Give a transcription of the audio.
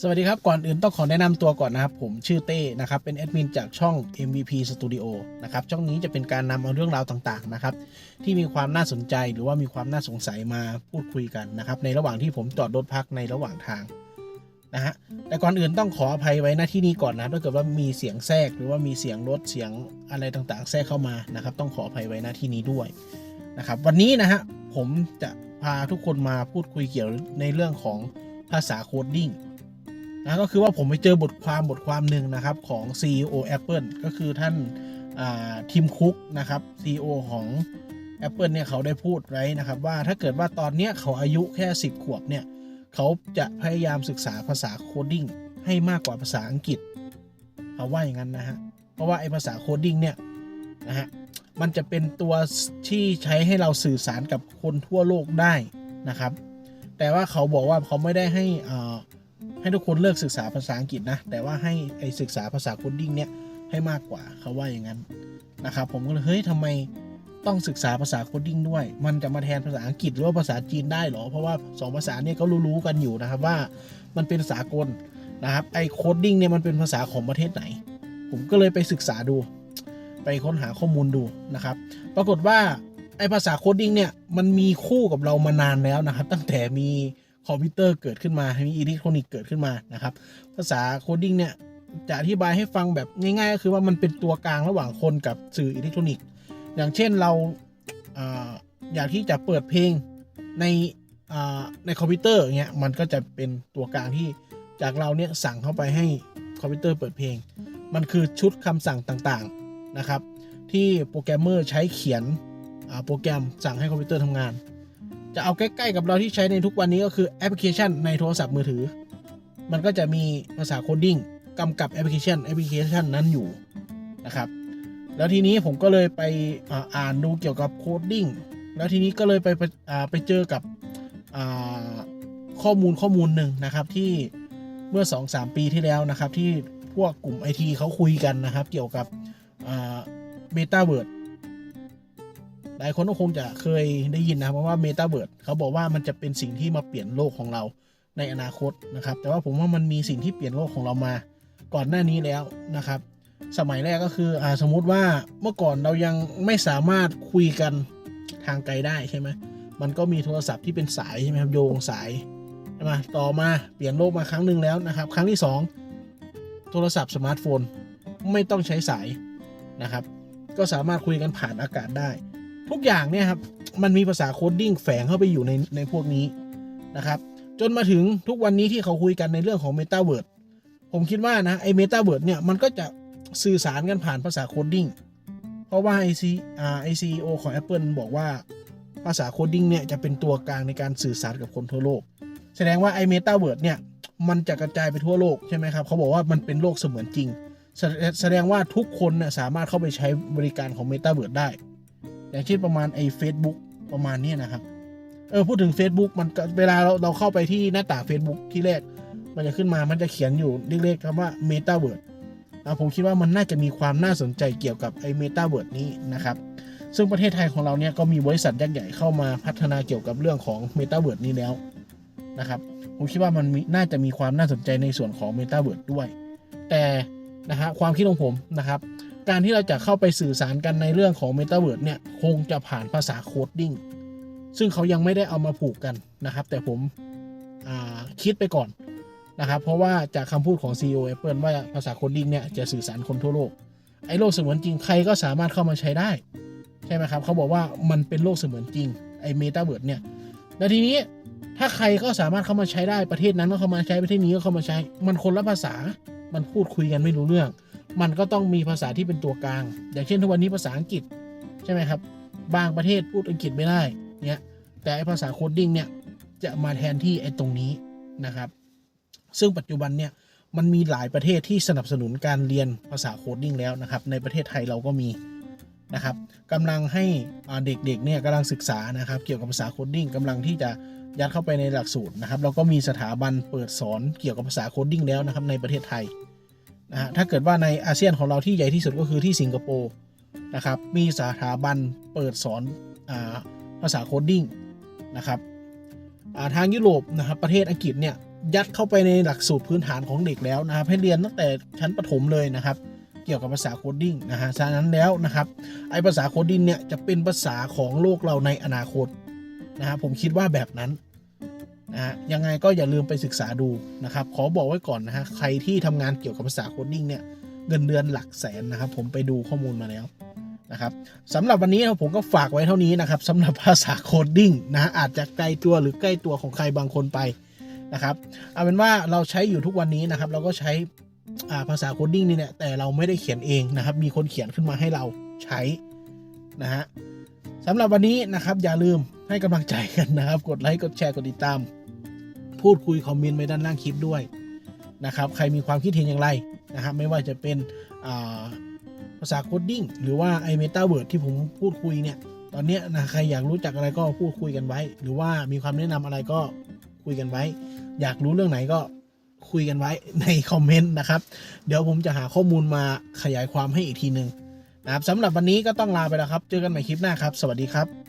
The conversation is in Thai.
สวัสดีครับ ก่อนอื่นต้องขอแนะนำตัวก่อนนะครับ ผมชื่อเต้นะครับ เป็นแอดมินจากช่อง MVP Studio นะครับ ช่องนี้จะเป็นการนำเอาเรื่องราวต่างๆนะครับ ที่มีความน่าสนใจหรือว่ามีความน่าสงสัยมาพูดคุยกันนะครับ ในระหว่างที่ผมจอดรถพักในระหว่างทางนะฮะแต่ก่อนอื่นต้องขออภัยไว้หน้าที่นี้ก่อนนะถ้าเกิดว่ามีเสียงแทรกหรือว่ามีเสียงรถเสียงอะไรต่างๆ แทรกเข้ามานะครับ ต้องขออภัยไว้หน้าที่นี้ด้วยนะครับ วันนี้นะฮะผมจะพาทุกคนมาพูดคุยเกี่ยวในเรื่องของภาษาโคดดิ้ง นะก็คือว่าผมไปเจอบทความบทความหนึ่งนะครับของ CEO Apple ก็คือท่านทีมคุกนะครับ CEO ของ Apple เนี่ยเขาได้พูดไว้นะครับว่าถ้าเกิดว่าตอนเนี้ยเขาอายุแค่ 10 ขวบเนี่ยเขาจะพยายามศึกษาภาษาโคดดิ้งให้มากกว่าภาษาอังกฤษเขาว่าอย่างนั้นนะฮะเพราะว่าไอภาษาโคดดิ้งเนี่ยนะฮะมันจะเป็นตัวที่ใช้ให้เราสื่อสารกับคนทั่วโลกได้นะครับ แต่ว่าเขาบอกว่าเขาไม่ได้ให้อ่า ให้ทุกคนเลิกศึกษาภาษาอังกฤษนะ แต่ว่าให้ไอศึกษาภาษาโคดดิ้งเนี่ยให้มากกว่าเขาว่าอย่างนั้นนะครับ ผมก็เลยเฮ้ยทำไมต้องศึกษาภาษาโคดดิ้งด้วย มันจะมาแทนภาษาอังกฤษหรือว่าภาษาจีนได้หรอ เพราะว่าสองภาษาเนี่ยก็รู้ๆกันอยู่นะครับว่ามันเป็นสากลนะครับไอโคดดิ้งเนี่ยมันเป็นภาษาของประเทศไหน ผมก็เลยไปศึกษาดู ไปค้นหาข้อมูลดูนะครับ ปรากฏว่าไอภาษาโคดดิ้งเนี่ยมันมีคู่กับเรามานานแล้วนะครับ ตั้งแต่มี คอมพิวเตอร์เกิดขึ้นมา มีอิเล็กทรอนิกส์เกิดขึ้นมานะครับ ภาษาโคดดิ้งเนี่ยจะอธิบายให้ฟังแบบง่ายๆ ก็คือว่ามันเป็นตัวกลางระหว่างคนกับสื่ออิเล็กทรอนิกส์ อย่างเช่นเราอยากที่จะเปิดเพลงในในคอมพิวเตอร์เงี้ย มันก็จะเป็นตัวกลางที่จากเราเนี่ยสั่งเข้าไปให้คอมพิวเตอร์เปิดเพลง มันคือชุดคำสั่งต่างๆนะครับ ที่โปรแกรมเมอร์ใช้เขียนโปรแกรมสั่งให้คอมพิวเตอร์ทำงาน จะเอาใกล้ๆกับเราที่ใช้ในทุกวันนี้ก็คือแอปพลิเคชันในโทรศัพท์มือถือ มันก็จะมีภาษาโคดดิ้งกำกับแอปพลิเคชันแอปพลิเคชันนั้นอยู่นะครับ แล้วทีนี้ผมก็เลยไปอ่าอ่านดูเกี่ยวกับโคดดิ้งแล้วทีนี้ก็เลยไปไปไปเจอกับข้อมูลข้อมูลหนึ่งนะครับที่เมื่อ 2-3 ปีที่แล้วนะครับ ที่พวกกลุ่มไอทีเขาคุยกันนะครับ เกี่ยวกับเมตาเวิร์ด ลายคนก็คงจะเคยได้ยินนะครับเพราะว่าเมตาเวิร์ดเขาบอกว่ามันจะเป็นสิ่งที่มาเปลี่ยนโลกของเราในอนาคตนะครับ แต่ว่าผมว่ามันมีสิ่งที่เปลี่ยนโลกของเรามาก่อนหน้านี้แล้วนะครับ สมัยแรกก็คืออ่าสมมุติว่าเมื่อก่อนเรายังไม่สามารถคุยกันทางไกลได้ใช่ไหมมันก็มีโทรศัพท์ที่เป็นสายใช่ไหมครับโยงสายใช่ไหมต่อมาเปลี่ยนโลกมาครั้งหนึ่งแล้วนะครับ ครั้งที่สองโทรศัพท์สมาร์ทโฟนไม่ต้องใช้สายนะครับ ก็สามารถคุยกันผ่านอากาศได้ ทุกอย่างเนี่ยครับมันมีภาษาโคดดิ้งแฝงเข้าไปอยู่ในในพวกนี้นะครับ จนมาถึงทุกวันนี้ที่เขาคุยกันในเรื่องของ Meta w o r d ผมคิดว่านะไอ้ Meta w o r d เนี่ยมันก็จะสื่อสารกันผ่านภาษาโคดดิ้งเพราะว่าไอซีอาไอซีโอของ Apple บอกว่าภาษาโคดดิ้งเนี่ยจะเป็นตัวกลางในการสื่อสารกับคนทั่วโลก แสดงว่าไอ้ Meta w o r d เนี่ยมันจะกระจายไปทั่วโลกใช่ไหมครับ เขาบอกว่ามันเป็นโลกเสมือนจริง แสดงว่าทุกคนน่ะสามารถเข้าไปใช้บริการของ Meta w o r d ได้ อย่างเช่นประมาณไอ้ Facebook ประมาณนี้นะครับ เออพูดถึง Facebook มันเวลาเราเราเข้าไปที่หน้าต่าง Facebook ที่แรก มันจะขึ้นมามันจะเขียนอยู่เล็กๆคำว่า Metaverse นะผมคิดว่ามันน่าจะมีความน่าสนใจเกี่ยวกับไอ้ Metaverse นี้นะครับ ซึ่งประเทศไทยของเราเนี่ยก็มีบริษัทยักษ์ใหญ่เข้ามาพัฒนาเกี่ยวกับเรื่องของ Metaverse นี้แล้วนะครับผมคิดว่ามันมน่าจะมีความน่าสนใจในส่วนของ Metaverse ด้วย แต่นะฮะความคิดของผมนะครับ การที่เราจะเข้าไปสื่อสารกันในเรื่องของ m e t a v e r s e เนี่ยคงจะผ่านภาษาโคดดิ้งซึ่งเขายังไม่ได้เอามาผูกกันนะครับ แต่ผมคิดไปก่อนนะครับ เพราะว่าจากคำพูดของ CEO Apple ว่าภาษาโคดดิ้งเนี่ยจะสื่อสารคนทั่วโลก ไอ้โลกเสมือนจริงใครก็สามารถเข้ามาใช้ได้ ใช่ไหมครับ เขาบอกว่ามันเป็นโลกเสมือนจริงไอ้ m e t a v e r s e เนี่ยแล้วทีนี้ถ้าใครก็สามารถเข้ามาใช้ได้ประเทศนั้นก็เข้ามาใช้ประเทศนี้ก็เข้ามาใช้ มันคนละภาษามันพูดคุยกันไม่รู้เรื่อง มันก็ต้องมีภาษาที่เป็นตัวกลาง อย่างเช่นทุกวันนี้ภาษาอังกฤษใช่ไหมครับ บางประเทศพูดอังกฤษไม่ได้เนี่ยแต่ไอภาษาโคดดิ้งเนี่ยจะมาแทนที่ไอตรงนี้นะครับ ซึ่งปัจจุบันเนี่ยมันมีหลายประเทศที่สนับสนุนการเรียนภาษาโคดดิ้งแล้วนะครับ ในประเทศไทยเราก็มีนะครับกำลังให้เด็กๆเนี่ยกำลังศึกษานะครับ เกี่ยวกับภาษาโคดดิ้งกำลังที่จะยัดเข้าไปในหลักสูตรนะครับแล้วก็มีสถาบันเปิดสอนเกี่ยวกับภาษาโคดดิ้งแล้วนะครับในประเทศไทย นะฮะถ้าเกิดว่าในอาเซียนของเราที่ใหญ่ที่สุดก็คือที่สิงคโปร์นะครับมีสถาบันเปิดสอนอภาษาโคดดิ้งนะครับาทางยุโรปนะครับประเทศอังกฤษเนี่ยยัดเข้าไปในหลักสูตรพื้นฐานของเด็กแล้วนะครับให้เรียนตั้งแต่ชั้นประถมเลยนะครับ เกี่ยวกับภาษาโคดดิ้งนะฮะฉะนั้นแล้วนะครับไอภาษาโคดดิ้งเนี่ยจะเป็นภาษาของโลกเราในอนาคตนะฮะผมคิดว่าแบบนั้น นะฮะยังไงก็อย่าลืมไปศึกษาดูนะครับ ขอบอกไว้ก่อนนะฮะใครที่ทำงานเกี่ยวกับภาษาโคดดิ้งเนี่ยเงินเดือนหลักแสนนะครับ ผมไปดูข้อมูลมาแล้วนะครับสำหรับวันนี้นะผมก็ฝากไว้เท่านี้นะครับสำหรับภาษาโคดดิ้งนะอาจจะไกลตัวหรือใกล้ตัวของใครบางคนไปนะครับเอาเป็นว่าเราใช้อยู่ทุกวันนี้นะครับ เราก็ใช้ภาษาโคดดิ้งนี่เนี่ยแต่เราไม่ได้เขียนเองนะครับ มีคนเขียนขึ้นมาให้เราใช้นะฮะ สำหรับวันนี้นะครับ อย่าลืมให้กำลังใจกันนะครับ กดไลค์กดแชร์กดติดตาม พูดคุยคอมเมนต์ไว้ด้านล่างคลิปด้วยนะครับ ใครมีความคิดเห็นอย่างไรนะครับ ไม่ว่าจะเป็นภาษาโคดดิ้งหรือว่าไอเมตาเวิร์ดที่ผมพูดคุยเนี่ย ตอนนี้นะใครอยากรู้จักอะไรก็พูดคุยกันไว้ หรือว่ามีความแนะนำอะไรก็คุยกันไว้ อยากรู้เรื่องไหนก็คุยกันไว้ในคอมเมนต์นะครับ เดี๋ยวผมจะหาข้อมูลมาขยายความให้อีกทีหนึ่ง นะครับสำหรับวันนี้ก็ต้องลาไปแล้วครับ เจอกันใหม่คลิปหน้าครับ สวัสดีครับ